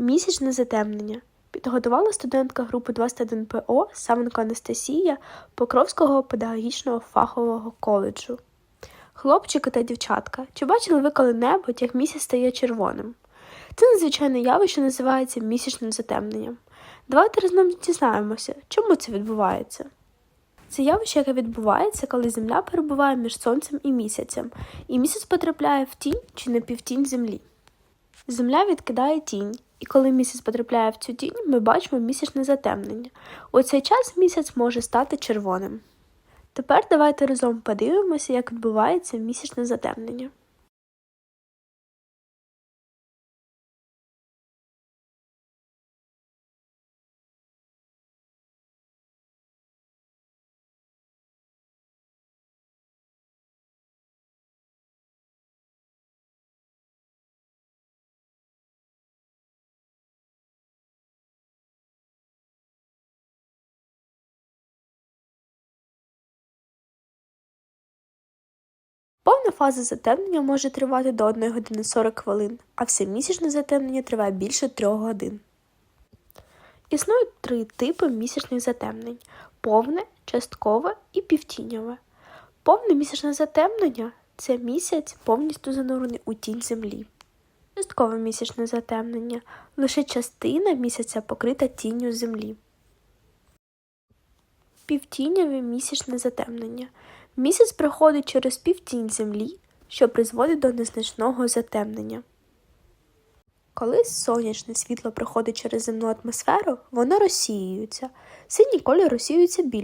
Місячне затемнення. Підготувала студентка групи 21 ПО Савенко Анастасія Покровського педагогічного фахового коледжу. Хлопчики та дівчатка, чи бачили ви коли-небудь, як місяць стає червоним? Це надзвичайне явище називається місячним затемненням. Давайте разом дізнаємося, чому це відбувається. Це явище, яке відбувається, коли Земля перебуває між Сонцем і місяцем, і місяць потрапляє в тінь чи напівтінь Землі. Земля відкидає тінь, і коли місяць потрапляє в цю тінь, ми бачимо місячне затемнення. У цей час місяць може стати червоним. Тепер давайте разом подивимося, як відбувається місячне затемнення. Повна фаза затемнення може тривати до 1 години 40 хвилин, а всемісячне затемнення триває більше 3 годин. Існують три типи місячних затемнень: повне, часткове і півтіньове. Повне місячне затемнення це місяць повністю занурений у тінь землі. Часткове місячне затемнення лише частина місяця покрита тінню землі. Півтіньове місячне затемнення. Місяць проходить через півтінь землі, що призводить до незначного затемнення. Коли сонячне світло проходить через земну атмосферу, воно розсіюється. Синій колір розсіюється більше.